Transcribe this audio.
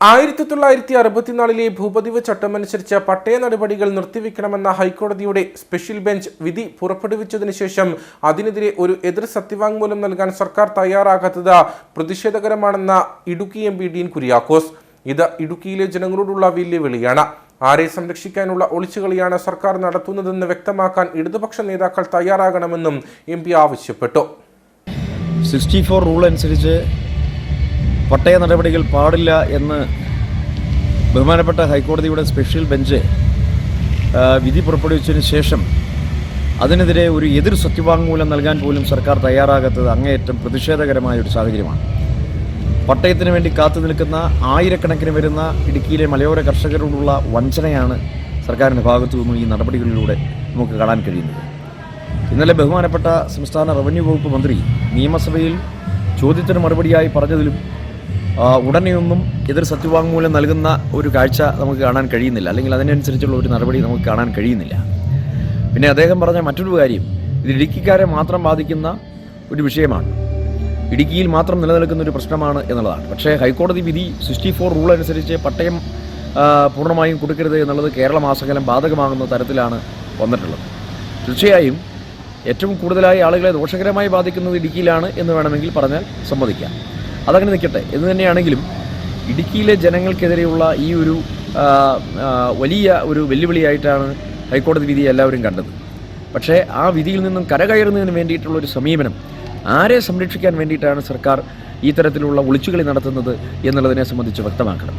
ആയിരത്തി തൊള്ളായിരത്തി അറുപത്തിനാലിലെ ഭൂപതിവ് ചട്ടമനുസരിച്ച് പട്ടയ നടപടികൾ നിർത്തിവെക്കണമെന്ന ഹൈക്കോടതിയുടെ സ്പെഷ്യൽ ബെഞ്ച് വിധി പുറപ്പെടുവിച്ചതിനു ശേഷം അതിനെതിരെ ഒരു എതിർ സത്യവാങ്മൂലം നൽകാൻ സർക്കാർ തയ്യാറാകാത്തത് പ്രതിഷേധകരമാണെന്ന Idukki M P Dean Kuriakose. ഇത് ഇടുക്കിയിലെ ജനങ്ങളോടുള്ള വെല്ലുവിളിയാണ്. ആരെ സംരക്ഷിക്കാനുള്ള ഒളിച്ചുകളിയാണ് സർക്കാർ നടത്തുന്നതെന്ന് വ്യക്തമാക്കാൻ ഇടതുപക്ഷ നേതാക്കൾ തയ്യാറാകണമെന്നും എം പി ആവശ്യപ്പെട്ടു. സിക്സ്റ്റി ഫോർ റൂൾ അനുസരിച്ച് പട്ടയ നടപടികൾ പാടില്ല എന്ന് ബഹുമാനപ്പെട്ട ഹൈക്കോടതിയുടെ സ്പെഷ്യൽ ബെഞ്ച് വിധി പുറപ്പെടുവിച്ചതിന് ശേഷം അതിനെതിരെ ഒരു എതിർ സത്യവാങ്മൂലം നൽകാൻ പോലും സർക്കാർ തയ്യാറാകാത്തത് അങ്ങേയറ്റം പ്രതിഷേധകരമായ ഒരു സാഹചര്യമാണ്. പട്ടയത്തിന് വേണ്ടി കാത്തു നിൽക്കുന്ന ആയിരക്കണക്കിന് വരുന്ന ഇടുക്കിയിലെ മലയോര കർഷകരോടുള്ള വഞ്ചനയാണ് സർക്കാരിന്റെ ഭാഗത്തു നിന്നും ഈ നടപടികളിലൂടെ നമുക്ക് കാണാൻ കഴിയുന്നത്. ഇന്നലെ ബഹുമാനപ്പെട്ട സംസ്ഥാന റവന്യൂ വകുപ്പ് മന്ത്രി നിയമസഭയിൽ ചോദ്യത്തിന് മറുപടിയായി പറഞ്ഞതിലും ഉടനെയൊന്നും എതിർ സത്യവാങ്മൂലം നൽകുന്ന ഒരു കാഴ്ച നമുക്ക് കാണാൻ കഴിയുന്നില്ല. അല്ലെങ്കിൽ അതിനനുസരിച്ചുള്ള ഒരു നടപടി നമുക്ക് കാണാൻ കഴിയുന്നില്ല. പിന്നെ അദ്ദേഹം പറഞ്ഞ മറ്റൊരു കാര്യം ഇത് ഇടുക്കിക്കാരെ മാത്രം ബാധിക്കുന്ന ഒരു വിഷയമാണ്. ഇടുക്കിയിൽ മാത്രം നിലനിൽക്കുന്ന ഒരു പ്രശ്നമാണ് എന്നുള്ളതാണ്. പക്ഷേ ഹൈക്കോടതി വിധി സിക്സ്റ്റി ഫോർ റൂൾ അനുസരിച്ച് പട്ടയം പൂർണമായും കൊടുക്കരുത് എന്നുള്ളത് കേരള മാസകലം ബാധകമാകുന്ന തരത്തിലാണ് വന്നിട്ടുള്ളത്. തീർച്ചയായും ഏറ്റവും കൂടുതലായി ആളുകളെ ദോഷകരമായി ബാധിക്കുന്നത് ഇടുക്കിയിലാണ് എന്ന് വേണമെങ്കിൽ പറഞ്ഞാൽ സമ്മതിക്കാം. അതങ്ങനെ നിൽക്കട്ടെ. എന്ന് തന്നെയാണെങ്കിലും ഇടുക്കിയിലെ ജനങ്ങൾക്കെതിരെയുള്ള ഈ ഒരു വലിയ ഒരു വെല്ലുവിളിയായിട്ടാണ് ഹൈക്കോടതി വിധി എല്ലാവരും കണ്ടത്. പക്ഷേ ആ വിധിയിൽ നിന്നും കരകയറുന്നതിന് വേണ്ടിയിട്ടുള്ള ഒരു സമീപനം ആരെ സംരക്ഷിക്കാൻ വേണ്ടിയിട്ടാണ് സർക്കാർ ഈ തരത്തിലുള്ള ഒളിച്ചുകളി നടത്തുന്നത് എന്നുള്ളതിനെ സംബന്ധിച്ച് വ്യക്തമാക്കണം.